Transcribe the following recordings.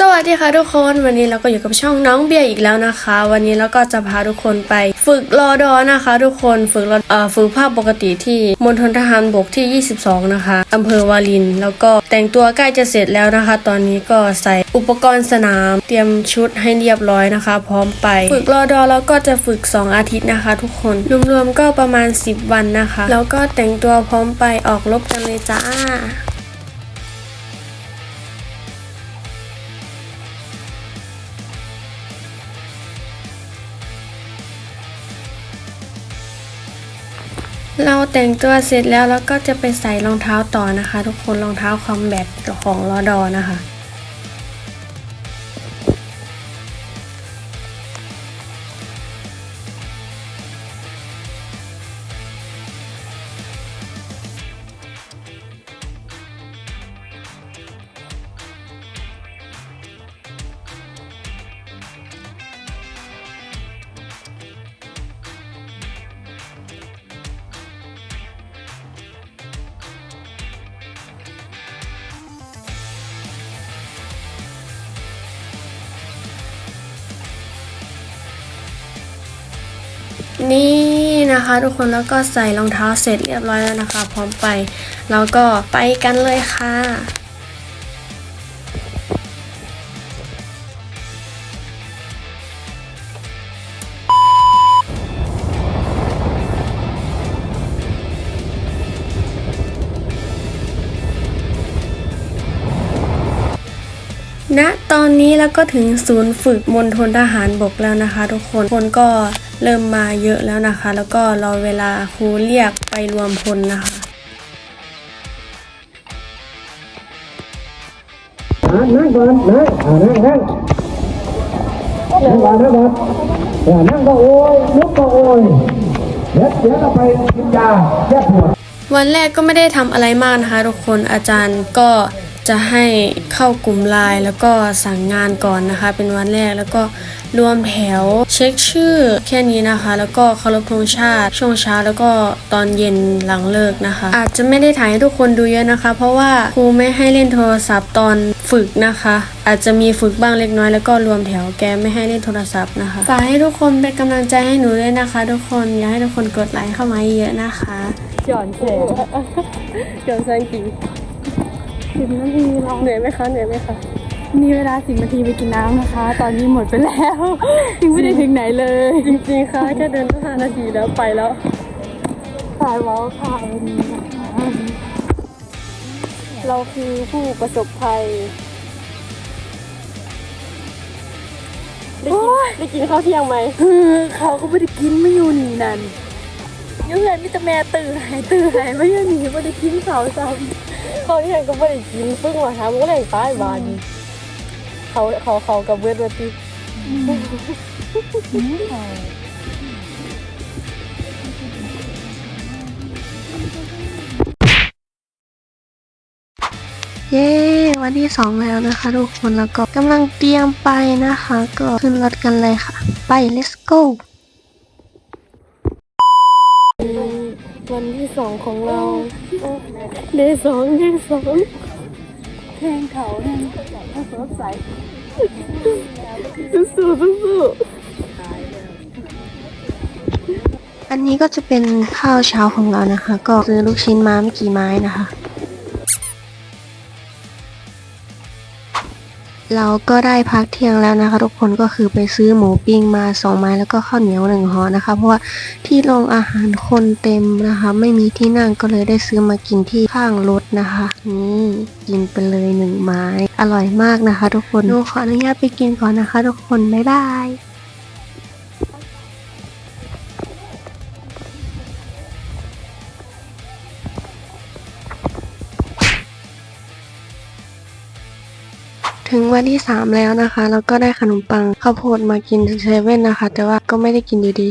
สวัสดีค่ะทุกคนวันนี้เราก็อยู่กับช่องน้องเบียร์อีกแล้วนะคะ วันนี้เราก็จะพาทุกคนไปฝึกรอดอนะคะ ทุกคนฝึกรอเอ่อฝึกภาพปกติที่มณฑลทหารบกที่ 22 นะคะอำเภอวาริน แล้วก็แต่งตัวใกล้จะเสร็จแล้วนะคะ ตอนนี้ก็ใส่อุปกรณ์สนาม เตรียมชุดให้เรียบร้อยนะคะ พร้อมไป ฝึกรอดอแล้วก็จะฝึก 2 อาทิตย์นะคะ ทุกคนรวมๆก็ประมาณ 10 วันนะคะ แล้วก็แต่งตัวพร้อมไปออกรบกันเลยจ้า เราแต่งตัวเสร็จแล้วแล้วก็จะไปใส่รองเท้าต่อนะคะ ทุกคนรองเท้าคอมแบทของรอดอนะคะ นี่นะคะทุกคนแล้วก็ใส่รองเท้าเสร็จเรียบร้อยแล้วนะคะ พร้อมไปแล้วก็ไปกันเลยค่ะณตอนนี้แล้วก็ถึงศูนย์ฝึกมณฑลทหารบกแล้วนะคะ ทุกคนคนก็เริ่มมาเยอะแล้วนะคะ แล้วก็รอเวลาครูเรียกไปรวมพลนะคะนั่งก่อนนั่งนั่งนั่งนั่งก่อนนั่งก่อนอย่านั่งก็โอ้ยลุกก็โอ้ยเดี๋ยวเดี๋ยวเราไปกินยาแก้ปวดวันแรกก็ไม่ได้ทำอะไรมากนะคะทุกคนอาจารย์ก็จะให้เข้ากลุ่มไลน์แล้วก็สั่งงานก่อนนะคะ เป็นวันแรกแล้วก็ รวมแถว เช็คชื่อแค่นี้นะคะ แล้วก็เคารพธงชาติ ช่วงเช้าแล้วก็ตอนเย็นหลังเลิกนะคะ อาจจะไม่ได้ถ่ายให้ทุกคนดูเยอะนะคะ เพราะว่าครูไม่ให้เล่นโทรศัพท์ตอนฝึกนะคะ อาจจะมีฝึกบ้างเล็กน้อยแล้วก็รวมแถวแกไม่ให้เล่นโทรศัพท์นะคะฝากให้ทุกคนเป็นกำลังใจให้หนูด้วยนะคะ ทุกคนอยากให้ทุกคนกดไลค์เข้ามาเยอะนะคะหย่อนแสงหย่อนแสงกี่สิบนาทีเราเหนื่อยไหมคะเหนื่อยไหมคะ มีเวลาสิบนาทีไปกินน้ำนะคะ ตอนนี้หมดไปแล้วยังไม่ได้ถึงไหนเลย จริงๆค่ะแค่เดินก็ห้านาทีแล้วไปแล้วสายวอลค่ะวันนี้นะคะเราคือผู้ประสบภัย ได้กินได้กินข้าวเที่ยงไหมคือเขาก็ไม่ได้กินไม่อยู่นี่นั่นอยังไงมิตรแม่ตื่นหายตื่นหายไม่ยังหนีไม่ได้กินเขาซ้ข้าวเที่ยงก็ไม่ได้กินเพิ่งมาหามันก็เลยตายบาน เขาเขาเขากับเวทวัติเย้ วันที่สองแล้วนะคะทุกคนแล้วก็กำลังเตรียมไปนะคะ ก็ขึ้นรถกันเลยค่ะ ไป let's go วันที่สองของเราเดย์สองเดย์สองำเพลงเขาเพลงเขาสดใสสู้สู้สู้อันนี้ก็จะเป็นข้าวเช้าของเรานะคะ ก็ซื้อลูกชิ้นมาไม่กี่ไม้นะคะ เราก็ได้พักเที่ยงแล้วนะคะ ทุกคนก็คือไปซื้อหมูปิ้งมาสองไม้แล้วก็ข้าวเหนียวหนึ่งห่อนะคะ เพราะว่าที่โรงอาหารคนเต็มนะคะ ไม่มีที่นั่งก็เลยได้ซื้อมากินที่ข้างรถนะคะนี่กินไปเลยหนึ่งไม้ อร่อยมากนะคะ ทุกคนหนูขออนุญาตไปกินก่อนนะคะ ทุกคนบ๊ายบาย ถึงวันที่สามแล้วนะคะ แล้วก็ได้ขนมปังข้าวโพดมากินที่เซเว่นนะคะ แต่ว่าก็ไม่ได้กินอยู่ดี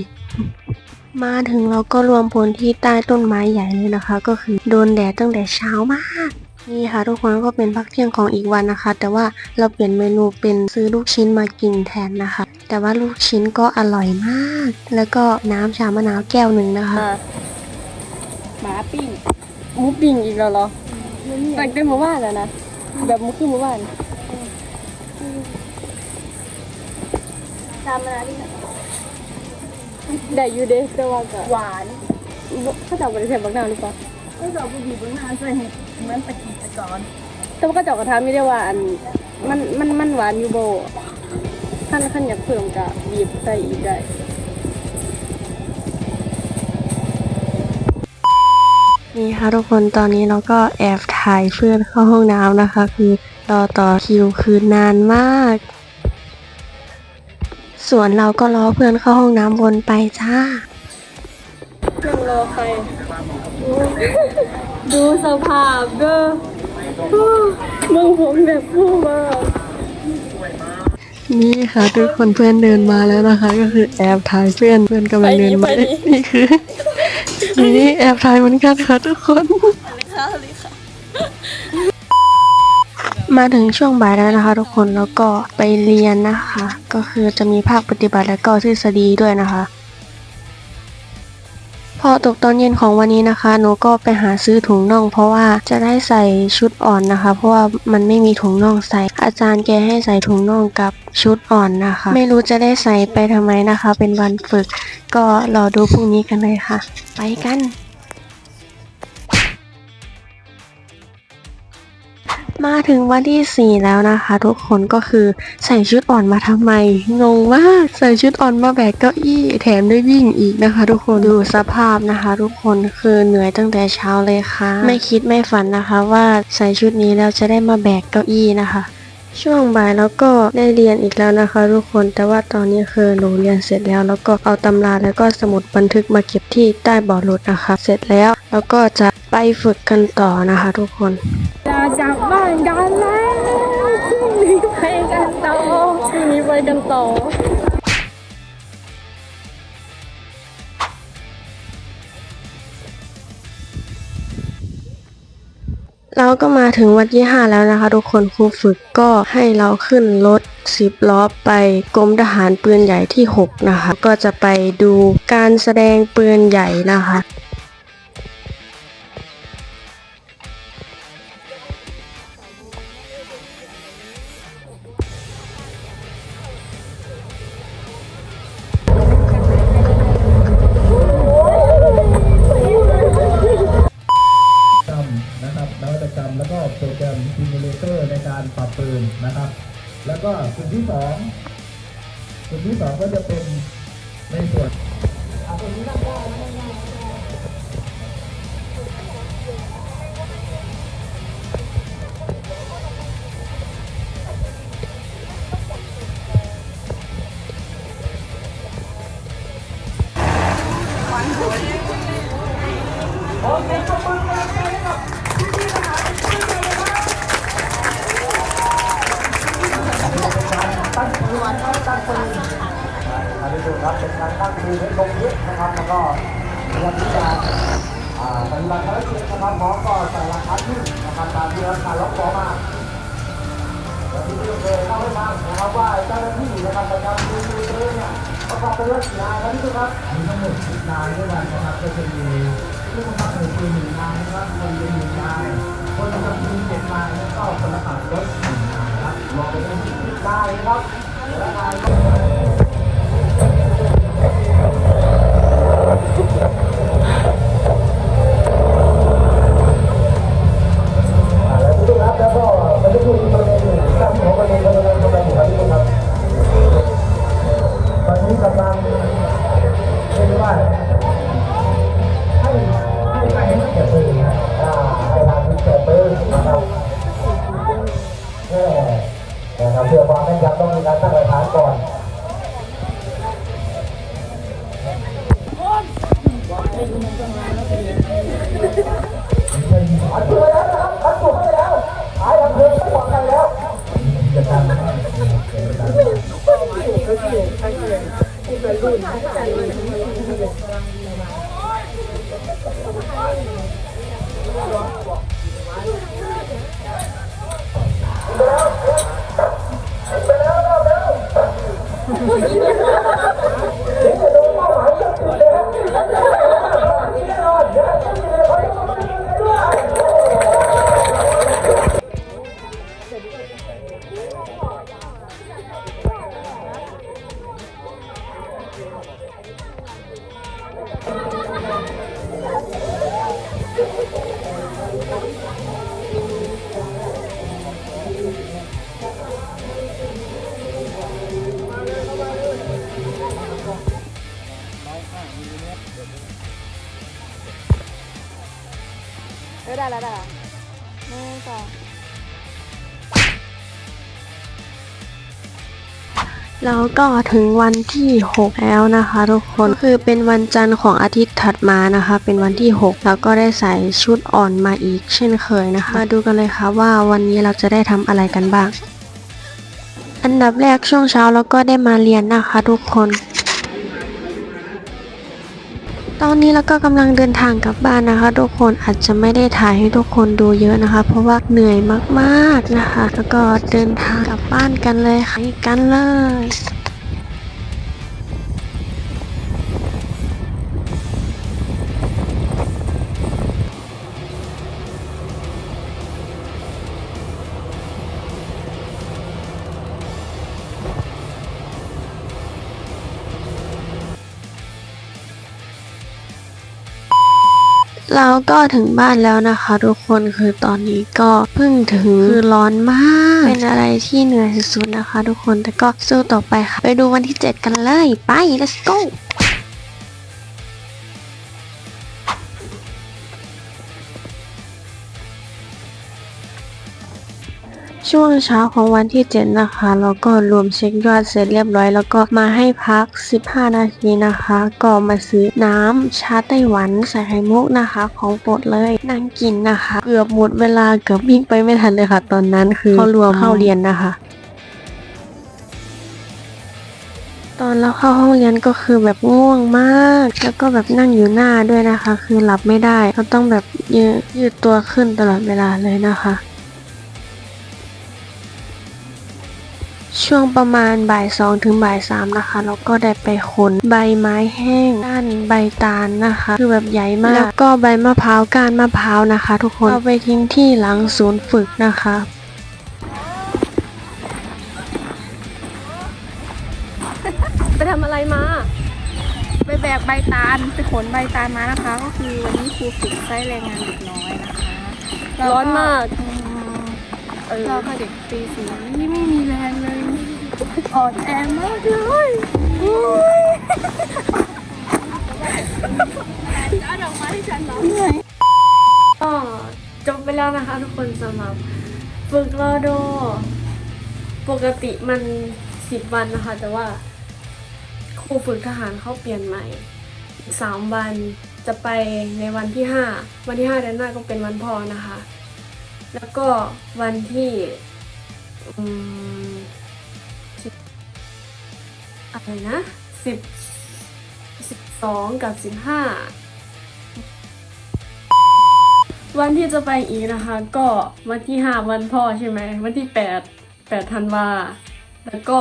มาถึงเราก็รวมพลที่ใต้ต้นไม้ใหญ่เลยนะคะ ก็คือโดนแดดตั้งแต่เช้ามากนี่ค่ะทุกคนก็เป็นพักเที่ยงของอีกวันนะคะ แต่ว่าเราเปลี่ยนเมนูเป็นซื้อลูกชิ้นมากินแทนนะคะ แต่ว่าลูกชิ้นก็อร่อยมาก แล้วก็น้ำชามะนาวแก้วหนึ่งนะคะหมาปิ้งหมูปิ้งอีกแล้วเหรอตั้งแต่เมื่อวานแล้วนะแบบมุกคือเมื่อวาน ตามมาดิได้อยู่เด้แต่ว่าก็หวานเขาจะเอาไปใส่บักนาวหรือเปล่าก็จะบุบีบนหน้าใส่ให้เหมือนตะกี้ตะกอนแต่ว่าก็เจาะกระทะไม่ได้ว่าอันมันมันมันหวานอยู่โบขั้นขั้นอยากเพิ่มก็บีบใส่อีกได้นี่ค่ะทุกคนตอนนี้เราก็แอบถ่ายเพื่อนเข้าห้องน้ำนะคะ คือรอต่อคิวคือนานมาก ส่วนเราก็รอเพื่อนเข้าห้องน้ำวนไปจ้านั่งรอใคร ดูสภาพเด้อมึงผมแบบผู้มากนี่ค่ะทุกคนเพื่อนเดินมาแล้วนะคะ ก็คือแอบถ่ายเพื่อนเพื่อนกำลังเดินมานี่คือนี่แอบถ่ายเหมือนกันค่ะทุกคน มาถึงช่วงบ่ายแล้วนะคะทุกคนแล้วก็ไปเรียนนะคะ ก็คือจะมีภาคปฏิบัติและก็ทฤษฎีด้วยนะคะ พอตกตอนเย็นของวันนี้นะคะหนูก็ไปหาซื้อถุงน่อง เพราะว่าจะได้ใส่ชุดอ่อนนะคะ เพราะว่ามันไม่มีถุงน่องใส่ อาจารย์แกให้ใส่ถุงน่องกับชุดอ่อนนะคะ ไม่รู้จะได้ใส่ไปทำไมนะคะ เป็นวันฝึก ก็รอดูพรุ่งนี้กันเลยค่ะ ไปกัน มาถึงวันที่ 4 แล้วนะคะ ทุกคนก็คือใส่ชุดอ่อนมาทำไม งงมากใส่ชุดอ่อนมาแบกเก้าอี้แถมได้วิ่งอีกนะคะ ทุกคนดูสภาพนะคะ ทุกคนคือเหนื่อยตั้งแต่เช้าเลยค่ะ ไม่คิดไม่ฝันนะคะ ว่าใส่ชุดนี้แล้วจะได้มาแบกเก้าอี้นะคะช่วงบ่ายแล้วก็ได้เรียนอีกแล้วนะคะ ทุกคนแต่ว่าตอนนี้คือหนูเรียนเสร็จแล้ว แล้วก็เอาตำราแล้วก็สมุดบันทึกมาเก็บที่ใต้เบาะรถนะคะ เสร็จแล้วแล้วก็จะไปฝึกกันต่อนะคะ ทุกคน จะกบบ้านกันแล้วพรุ่งนี้ไปกันต่อพรุ่งนี้ไปกันต่อเราก็มาถึงวันที่ 5 แล้วนะคะ ทุกคนครูฝึกก็ให้เราขึ้นรถสิบล้อไปกรมทหารปืนใหญ่ที่ 6 นะคะ ก็จะไปดูการแสดงปืนใหญ่นะคะ นการตั้งคืนให้ลงยึดนะครับแล้วก็เตรียมที่จะอ่าปฏิบัติภารกิจนะครับหมอก็ใส่หลักฐานขึ้นนะครับตามที่รัฐบาลล็อกขอมาวันนี้ที่เคยเล่าให้ฟังนะครับว่าเจ้าหน้าที่นะครับประจำดูดูเลยเนี่ยประกอบไปด้วยกี่นายครับพี่ตุ๊กครับมีทั้งหมดสิบนายด้วยกันนะครับก็จะมีผู้บังคับหมู่ปืนหนึ่งนายนะครับคนเรียนหนึ่งนายคนประจำทีมเจ็ดนายแล้วก็คนละขับรถหนึ่งนายครับรวมเป็นสิบนายนะครับและนายแพื่อความแม่นยำต้องมีการตั้งหลักฐานก่อนอัดตัวแล้วนะครับอัดตัวให้แล้วหายดังเพลิงไม่ปลอดภัยแล้วจะ ได้แล้วได้แล้วหนึ่งสองแล้วก็ถึงวันที่ 6 แล้วนะคะ ทุกคนคือเป็นวันจันทร์ของอาทิตย์ถัดมานะคะ เป็นวันที่ 6 แล้วก็ได้ใส่ชุดอ่อนมาอีกเช่นเคยนะคะ มาดูกันเลยค่ะว่าวันนี้เราจะได้ทำอะไรกันบ้าง อันดับแรกช่วงเช้าเราก็ได้มาเรียนนะคะ ทุกคน ตอนนี้เราก็กำลังเดินทางกลับบ้านนะคะ ทุกคนอาจจะไม่ได้ถ่ายให้ทุกคนดูเยอะนะคะ เพราะว่าเหนื่อยมากๆนะคะ แล้วก็เดินทางกลับบ้านกันเลยค่ะกันเลย เราก็ถึงบ้านแล้วนะคะ ทุกคนคือตอนนี้ก็เพิ่งถึงคือร้อนมาก เป็นอะไรที่เหนื่อยสุดๆนะคะ ทุกคนแต่ก็สู้ต่อไปค่ะ ไปดูวันที่ 7 กันเลย ไป let's go ช่วงเช้าของวันที่ 7 นะคะเราก็รวมเช็คยอดเสร็จเรียบร้อย แล้วก็มาให้พัก 15 นาทีนะคะ ก็มาซื้อน้ำชาไต้หวันใส่ไข่มุกนะคะ ของโปรดเลยนั่งกินนะคะ เกือบหมดเวลาเกือบวิ่งไปไม่ทันเลยค่ะ ตอนนั้นคือเขารวมเข้าเรียนนะคะตอนเราเข้าห้องเรียนก็คือแบบง่วงมาก แล้วก็แบบนั่งอยู่หน้าด้วยนะคะ คือหลับไม่ได้เราต้องแบบยืดตัวขึ้นตลอดเวลาเลยนะคะ ช่วงประมาณบ่ายสองถึงบ่ายสามนะคะเราก็ได้ไปขนใบไม้แห้งก้านใบตาลนะคะ คือแบบใหญ่มาก แล้วก็ใบมะพร้าวก้านมะพร้าวนะคะ ทุกคนเอาไปทิ้งที่หลังศูนย์ฝึกนะคะไปทำอะไรมา ไปแบกใบตาลไปขนใบตาลมานะคะ ก็คือวันนี้ครูฝึกใช้แรงงานเด็กน้อยนะคะแล้วร้อนมากอืมเรากับเด็กปีสี่นี่ไม่มีแรงเลย อ่อนแอมากเลยอุ๊ยเอาดอกไม้ให้ฉันเหรอเหนื่อยก็จบไปแล้วนะคะทุกคนสำหรับฝึกรอโด ปกติมันสิบวันนะคะ แต่ว่าครูฝึกทหารเขาเปลี่ยนใหม่อีกสามวันจะไปในวันที่ห้าวันที่ห้าเดือนหน้าก็เป็นวันพ่อนะคะ แล้วก็วันที่อืม อะไรนะสิบสิบสองกับสิบห้าวันที่จะไปอีกนะคะ ก็วันที่ห้าวันพ่อใช่ไหมวันที่แปดแปดธันวาแล้วก็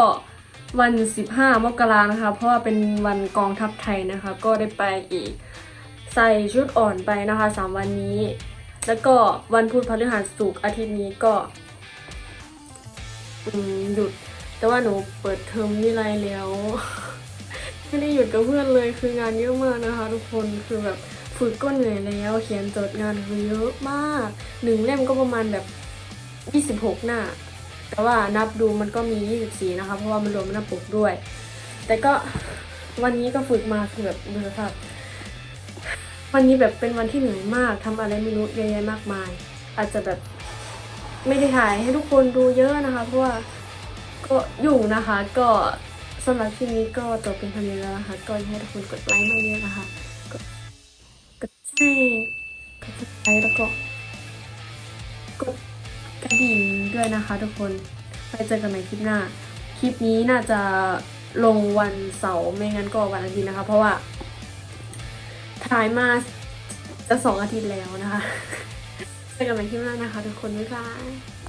วันสิบห้ามกรานะคะ เพราะว่าเป็นวันกองทัพไทยนะคะ ก็ได้ไปอีก ใส่ชุดอ่อนไปนะคะสามวันนี้ แล้วก็วันพุธพฤหัสศุกร์อาทิตย์นี้ก็หยุด แต่ว่าหนูเปิดเทอมวิไลแล้ว ไม่ได้หยุดกับเพื่อนเลยคืองานเยอะมากนะคะทุกคนคือแบบฝึกก็เหนื่อยแล้วเขียนจทย์งานคือเยอะมากหนึ่งเล่มก็ประมาณแบบ 26 หน้า แต่ว่านับดูมันก็มี 24 นะคะ เพราะว่ามันรวมหน้าปกด้วย แต่ก็วันนี้ก็ฝึกมาคือแบบดูสภาพวันนี้แบบเป็นวันที่เหนื่อยมากทำอะไรไม่รู้เยอะแยะมากมาย อาจจะแบบไม่ได้ถ่ายให้ทุกคนดูเยอะนะคะ เพราะว่า ก็อยู่นะคะ ก็สำหรับคลิปนี้ก็จบเป็นเท่านี้แล้วนะคะ ก็อยากให้ทุกคนกดไลค์มาเยอะนะคะ กดกดแชร์กดติดตามแล้วก็กดกระดิ่งด้วยนะคะทุกคนไปเจอกันใหม่คลิปหน้า คลิปนี้น่าจะลงวันเสาร์ไม่งั้นก็วันอาทิตย์นะคะ เพราะว่าถ่ายมาจะสองอาทิตย์แล้วนะคะเจอกันใหม่คลิปหน้านะคะ ทุกคนบ๊ายบาย